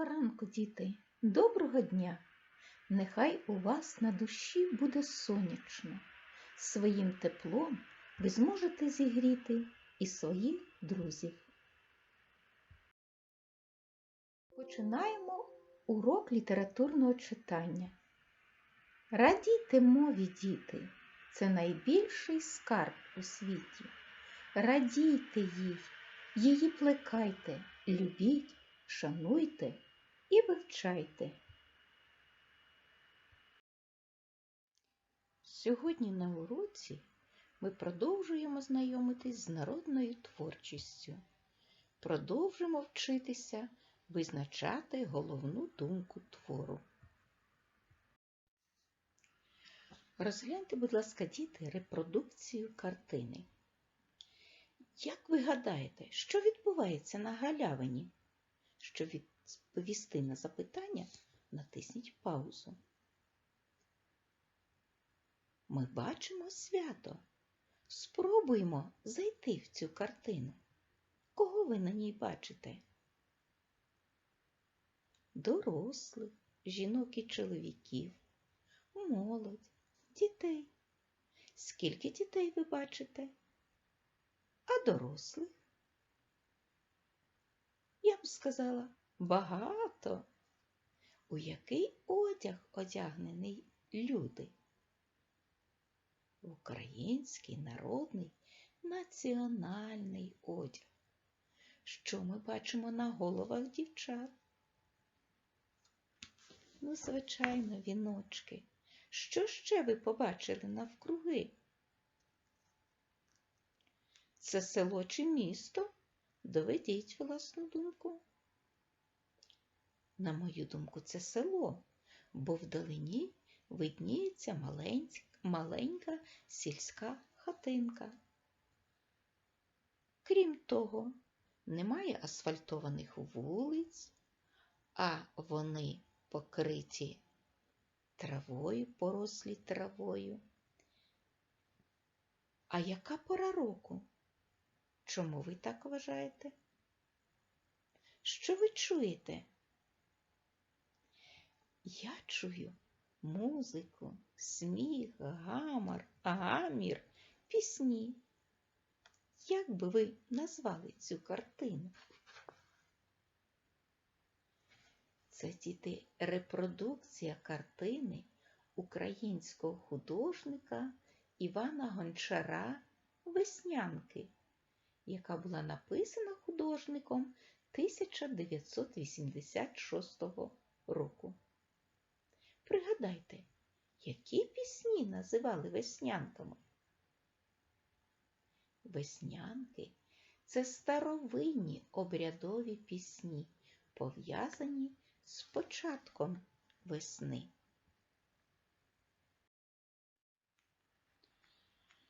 Доброго ранку, діти, доброго дня! Нехай у вас на душі буде сонячно. Своїм теплом ви зможете зігріти і своїх друзів. Починаємо урок літературного читання. Радійте мові, діти, це найбільший скарб у світі. Радійте їй, її плекайте, любіть, шануйте і вивчайте. Сьогодні на уроці ми продовжуємо знайомитись з народною творчістю. Продовжимо вчитися визначати головну думку твору. Розгляньте, будь ласка, діти, репродукцію картини. Як ви гадаєте, що відбувається на галявині? Щоб відповісти на запитання, натисніть паузу. Ми бачимо свято. Спробуємо зайти в цю картину. Кого ви на ній бачите? Дорослих, жінок і чоловіків, молодь, дітей. Скільки дітей ви бачите? А дорослих? Я б сказала, багато. У який одяг одягнений люди? Український народний національний одяг. Що ми бачимо на головах дівчат? Ну, звичайно, віночки. Що ще ви побачили навкруги? Це село чи місто? Доведіть власну думку. На мою думку, це село, бо вдалині видніється маленька, сільська хатинка. Крім того, немає асфальтованих вулиць, а вони покриті травою, порослі травою. А яка пора року? Чому ви так вважаєте? Що ви чуєте? Я чую музику, сміх, гамар, гамір, пісні. Як би ви назвали цю картину? Це діти репродукція картини українського художника Івана Гончара Веснянки яка була написана художником 1986 року. Пригадайте, які пісні називали веснянками? Веснянки це старовинні обрядові пісні, пов'язані з початком весни.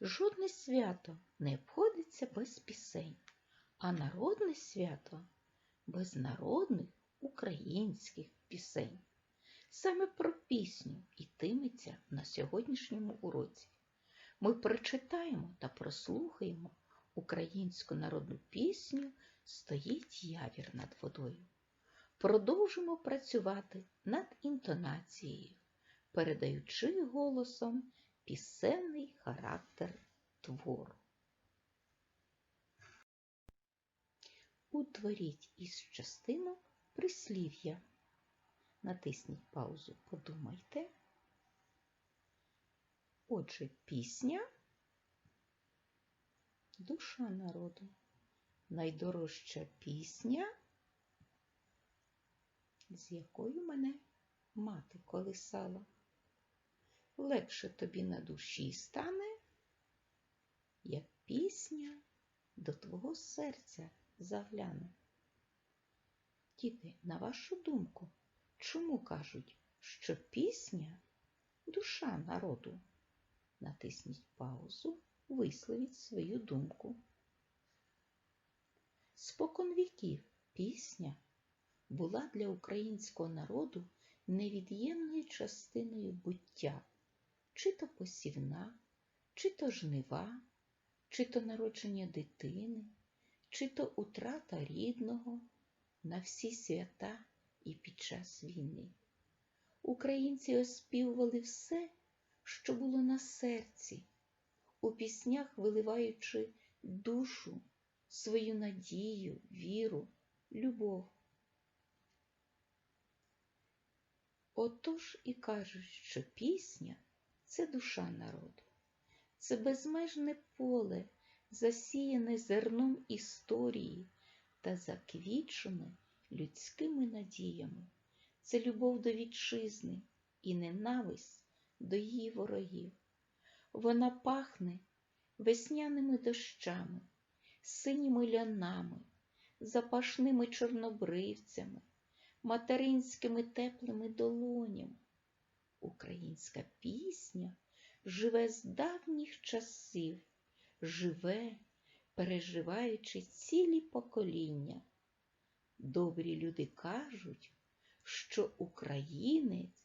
Жодне свято не обходиться без пісень, а народне свято без народних українських пісень. Саме про пісню йтиметься на сьогоднішньому уроці. Ми прочитаємо та прослухаємо українську народну пісню Стоїть явір над водою. Продовжимо працювати над інтонацією, передаючи голосом пісенний характер твору. Утворіть із частинок прислів'я. Натисніть паузу, подумайте. Отже, пісня душа народу. Найдорожча пісня, з якою мене мати колисала легше тобі на душі стане, як пісня до твого серця загляне. Діти, на вашу думку, чому кажуть, що пісня душа народу? Натисніть паузу, висловіть свою думку. Спокон віків пісня була для українського народу невід'ємною частиною буття чи то посівна, чи то жнива, чи то народження дитини, чи то утрата рідного на всі свята і під час війни. Українці оспівували все, що було на серці, у піснях виливаючи душу, свою надію, віру, любов. Отож і кажуть, що пісня це душа народу, це безмежне поле, засіяне зерном історії та заквічене людськими надіями. Це любов до вітчизни і ненависть до її ворогів. Вона пахне весняними дощами, синіми лянами, запашними чорнобривцями, материнськими теплими долонями. Українська пісня живе з давніх часів, живе, переживаючи цілі покоління. Добрі люди кажуть, що українець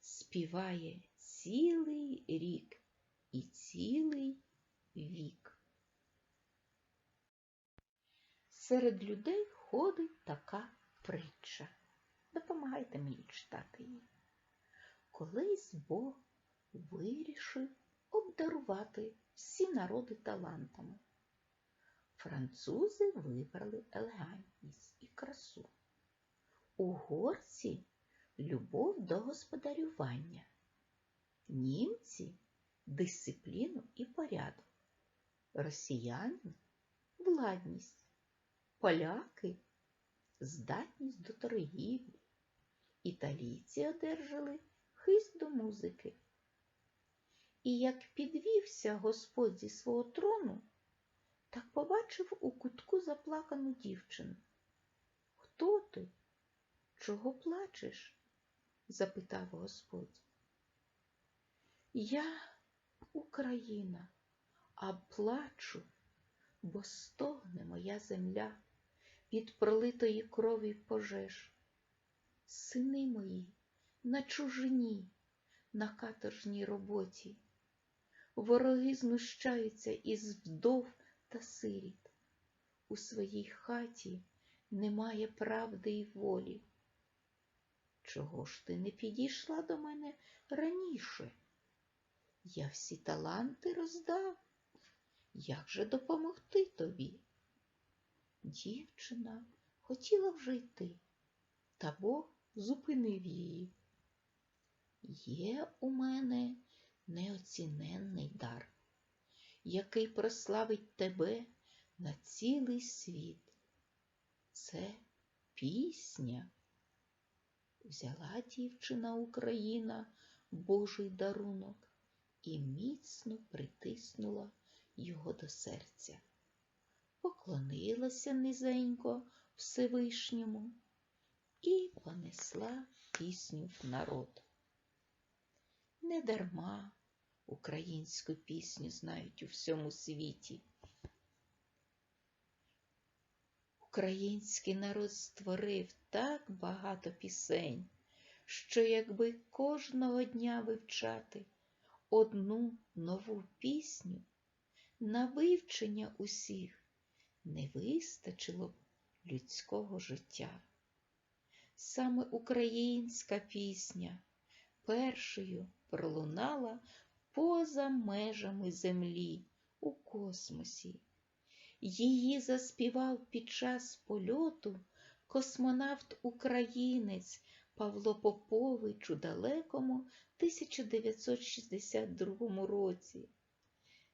співає цілий рік і цілий вік. Серед людей ходить така притча. Допомагайте мені читати її. Колись Бог вирішив обдарувати всі народи талантами. Французи вибрали елегантність і красу. Угорці любов до господарювання, німці дисципліну і порядок, росіяни владність, поляки здатність до торгівлі, італійці одержали хист до музики. І як підвівся Господь зі свого трону, так побачив у кутку заплакану дівчину. Хто ти? Чого плачеш? запитав Господь. Я Україна, а плачу, бо стогне моя земля від пролитої крові пожеж. Сини мої на чужині, на каторжній роботі. Вороги знущаються із вдов та сиріт. У своїй хаті немає правди й волі. Чого ж ти не підійшла до мене раніше? Я всі таланти роздав. Як же допомогти тобі? Дівчина хотіла вже йти, та Бог зупинив її. Є у мене неоціненний дар, який прославить тебе на цілий світ. Це пісня. Взяла дівчина Україна Божий дарунок і міцно притиснула його до серця. Поклонилася низенько Всевишньому і понесла пісню в народ. Недарма українську пісню знають у всьому світі. Український народ створив так багато пісень, що якби кожного дня вивчати одну нову пісню, на вивчення усіх не вистачило б людського життя. Саме українська пісня першою пролунала поза межами землі у космосі. Її заспівав під час польоту космонавт-українець Павло Попович у далекому 1962 році.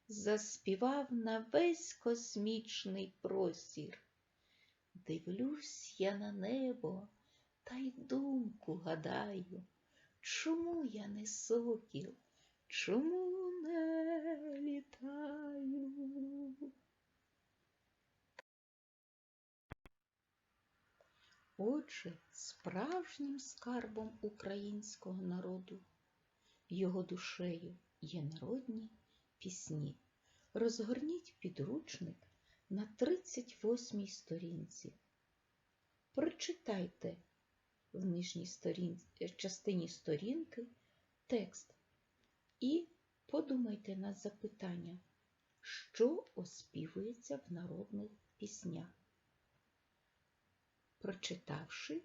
Заспівав на весь космічний простір. Дивлюсь я на небо та й думку гадаю, чому я не сокіл, чому не літаю? Отже, справжнім скарбом українського народу, його душею є народні пісні. Розгорніть підручник на 38-й сторінці. Прочитайте в нижній сторін... частині сторінки текст і подумайте над запитання, що оспівується в народних піснях. Прочитавши,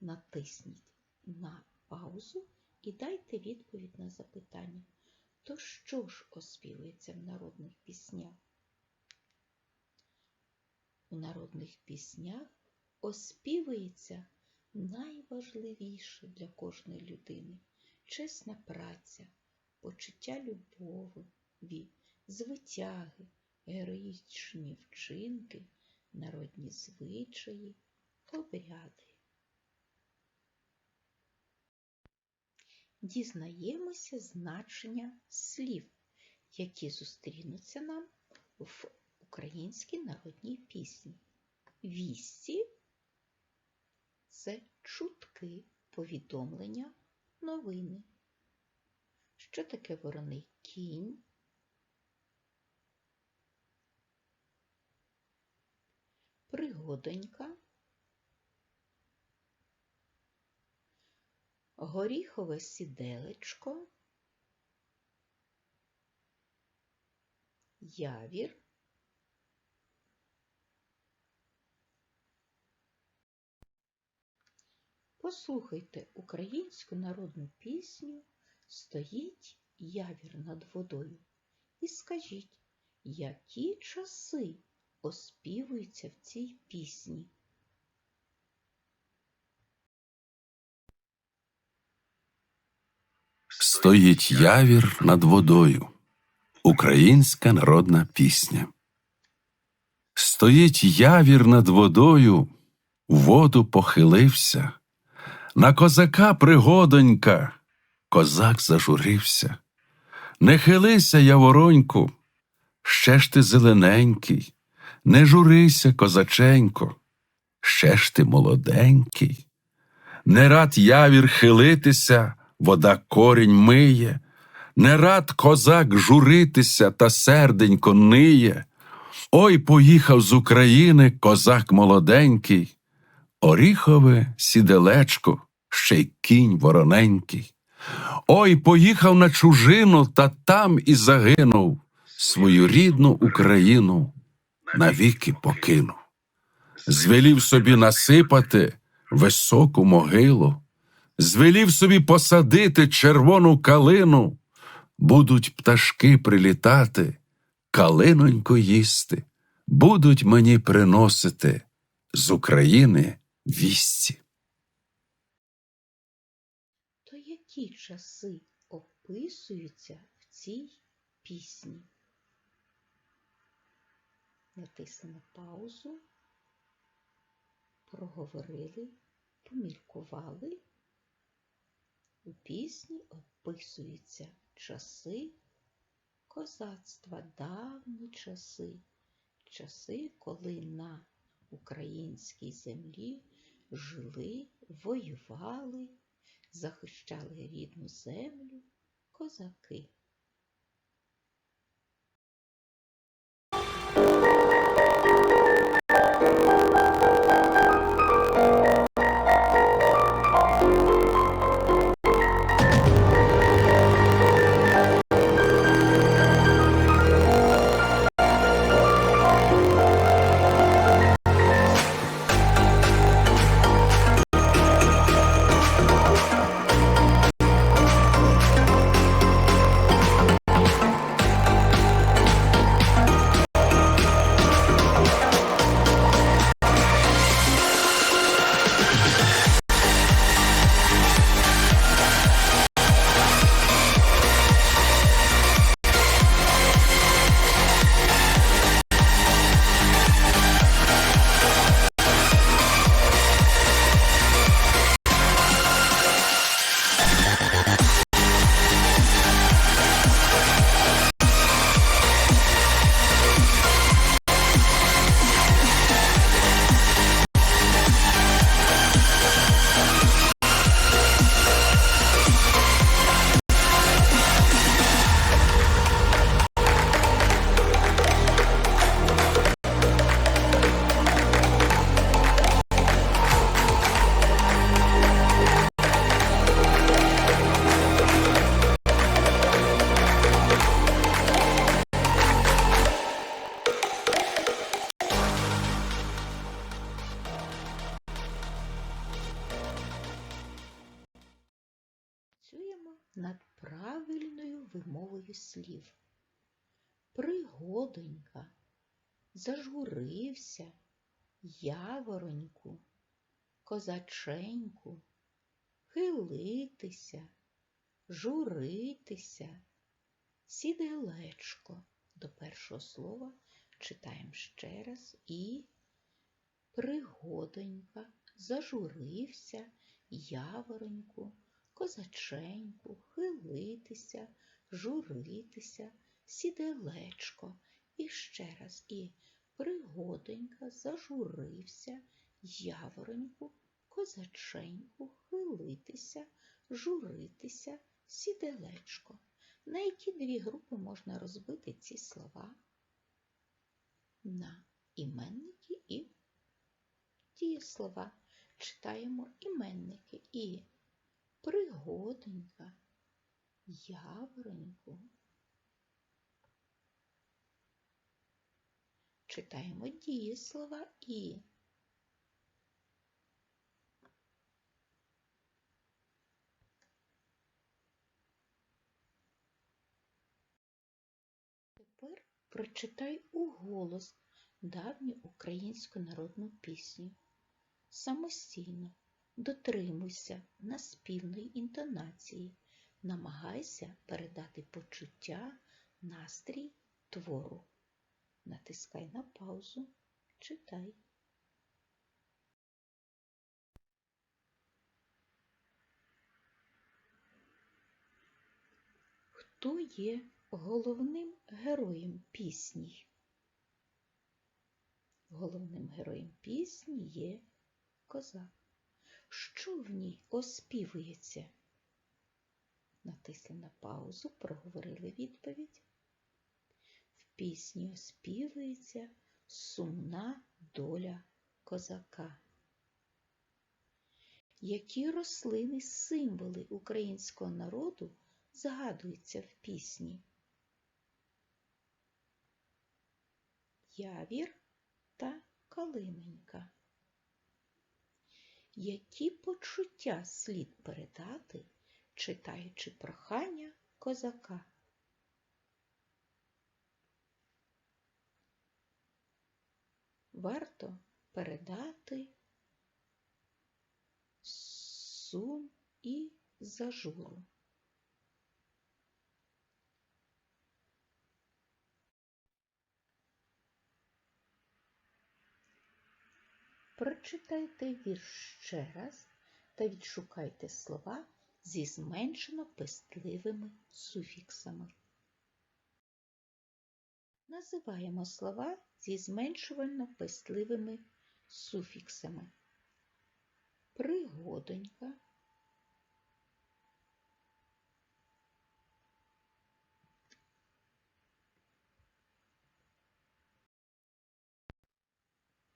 натисніть на паузу і дайте відповідь на запитання. То що ж оспівується в народних піснях? У народних піснях оспівується найважливіше для кожної людини чесна праця, почуття любові, звитяги, героїчні вчинки, народні звичаї, обряди. Дізнаємося значення слів, які зустрінуться нам в українській народній пісні. Вісті це чутки, повідомлення, новини. Що таке вороний кінь? Пригодонька, горіхове сіделечко, явір, Послухайте українську народну пісню Стоїть явір над водою і скажіть, які часи оспівуються в цій пісні? Стоїть явір над водою. Українська народна пісня. Стоїть явір над водою, у воду похилився. На козака пригодонька, козак зажурився. Не хилися, явороньку, ще ж ти зелененький, не журися, козаченько, ще ж ти молоденький. Не рад явір хилитися, вода корінь миє, не рад козак журитися та серденько ниє. Ой, поїхав з України козак молоденький, оріхове сіделечко, ще й кінь вороненький. Ой, поїхав на чужину та там і загинув, свою рідну Україну навіки покинув. Звелів собі насипати високу могилу, звелів собі посадити червону калину, будуть пташки прилітати, калинонько їсти, будуть мені приносити з України вісті. Які часи описуються в цій пісні? Натиснемо паузу, проговорили, поміркували. У пісні описуються часи козацтва, давні часи, часи, коли на українській землі жили, воювали, захищали рідну землю козаки. Зажурився, явороньку, козаченьку, хилитися, журитися, сіделечко. До першого слова читаємо ще раз і пригодонька, зажурився, явороньку, козаченьку, хилитися, журитися, сіделечко. І ще раз і пригодонька, зажурився, явороньку, козаченьку, хилитися, журитися, сіделечко. На які дві групи можна розбити ці слова? На іменники і дієслова. Читаємо іменники і пригодонька, явороньку. Читаємо дієслова і Тепер прочитай уголос давню українську народну пісню. Самостійно дотримуйся наспівної інтонації, намагайся передати почуття, настрій твору. Натискай на паузу, читай. Хто є головним героєм пісні? Головним героєм пісні є козак. Що в ній оспівується? Натисли на паузу, проговорили відповідь. Пісні оспівується сумна доля козака. Які рослини символи українського народу згадуються в пісні? Явір та калиненька. Які почуття слід передати, читаючи прохання козака? Варто передати сум і зажуру. Прочитайте вірш ще раз та відшукайте слова зі зменшено пестливими суфіксами. Називаємо слова зі зменшувально пестливими суфіксами. Пригодонька,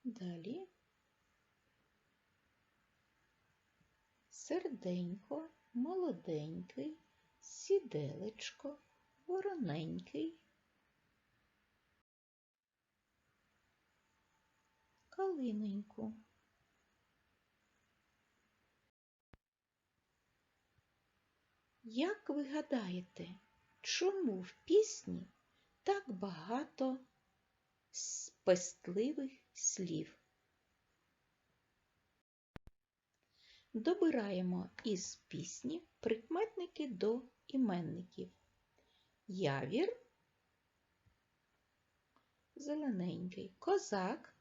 далі. Серденько, молоденький, сіделечко, вороненький, калиненьку. Як ви гадаєте, чому в пісні так багато пестливих слів? Добираємо із пісні прикметники до іменників. Явір, зелененький, козак,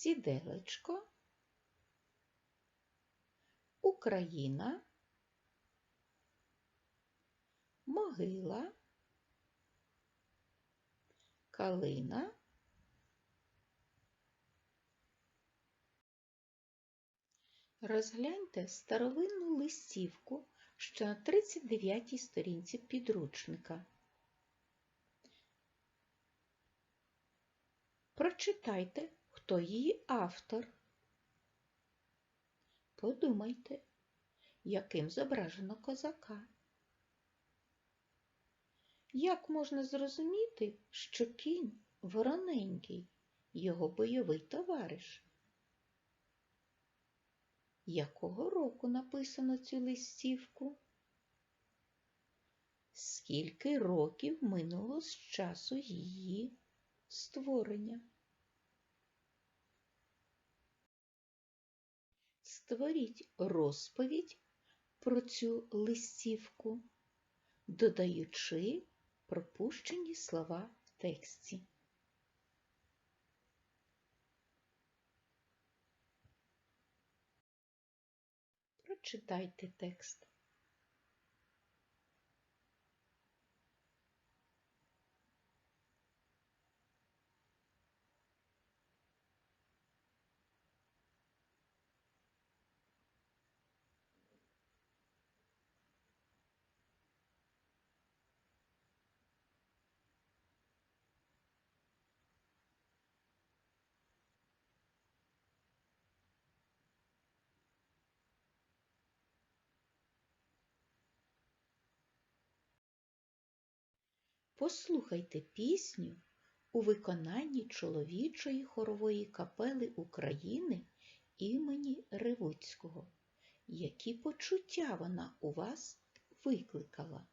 сіделечко, Україна, могила, калина, Розгляньте старовинну листівку, що на 39-й сторінці підручника. Прочитайте, хто її автор. Подумайте, яким зображено козака. Як можна зрозуміти, що кінь вороненький, його бойовий товариш? якого року написано цю листівку? Скільки років минуло з часу її створення? Створіть розповідь про цю листівку, додаючи пропущені слова в тексті. Прочитайте текст. Послухайте пісню у виконанні чоловічої хорової капели України імені Ревуцького. Які почуття вона у вас викликала?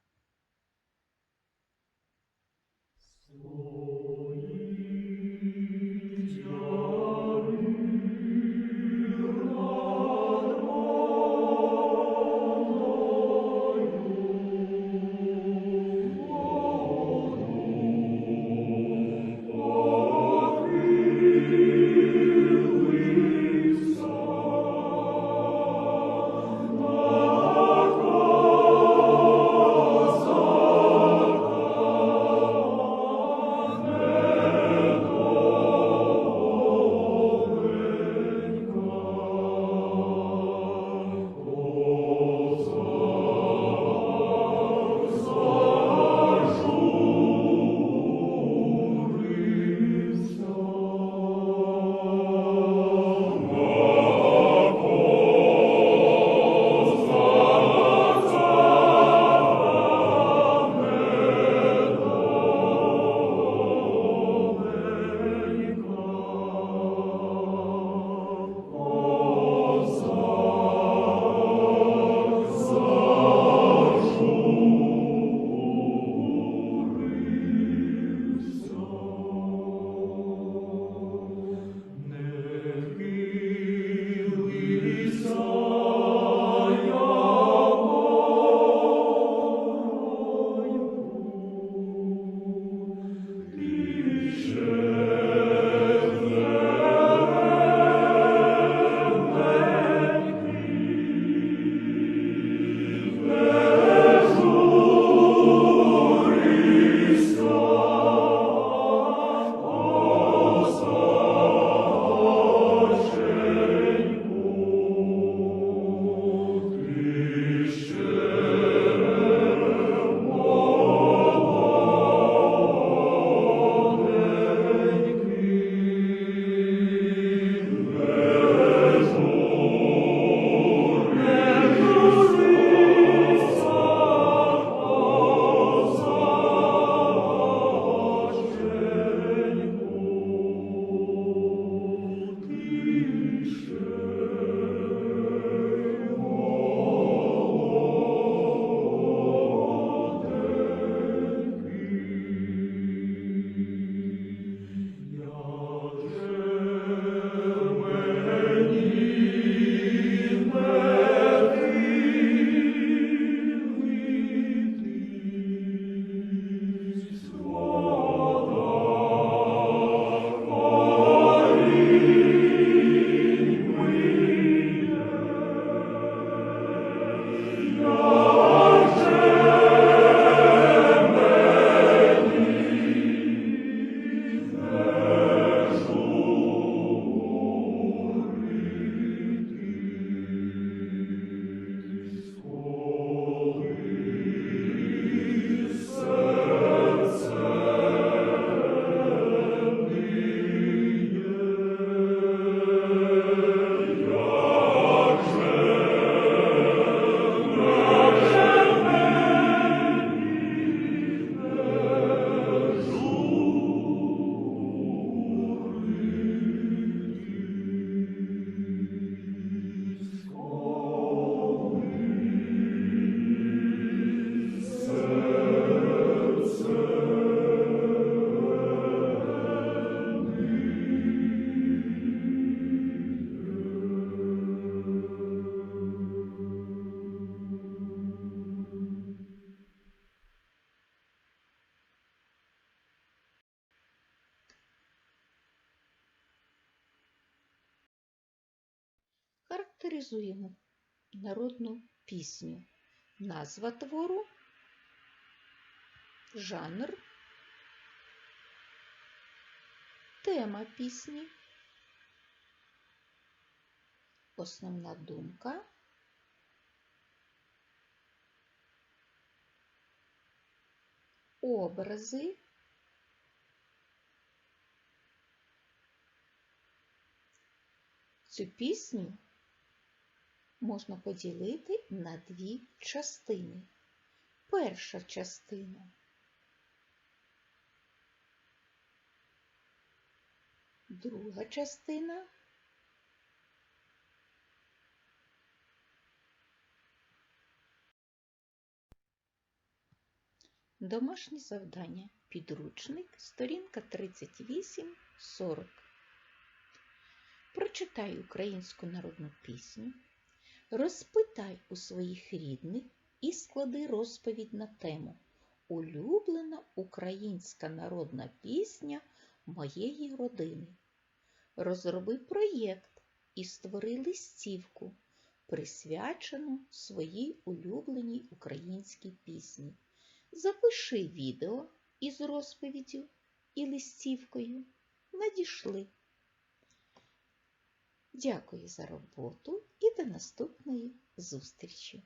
Характеризуємо народну пісню. Назва твору, жанр, тема пісні, основна думка, образи, Цю пісню можна поділити на дві частини. Перша частина друга частина Домашнє завдання. Підручник, сторінка 38-40. Прочитай українську народну пісню, розпитай у своїх рідних і склади розповідь на тему Улюблена українська народна пісня моєї родини. Розроби проєкт і створи листівку, присвячену своїй улюбленій українській пісні. Запиши відео із розповіддю і листівкою. Надішли. Дякую за роботу і до наступної зустрічі!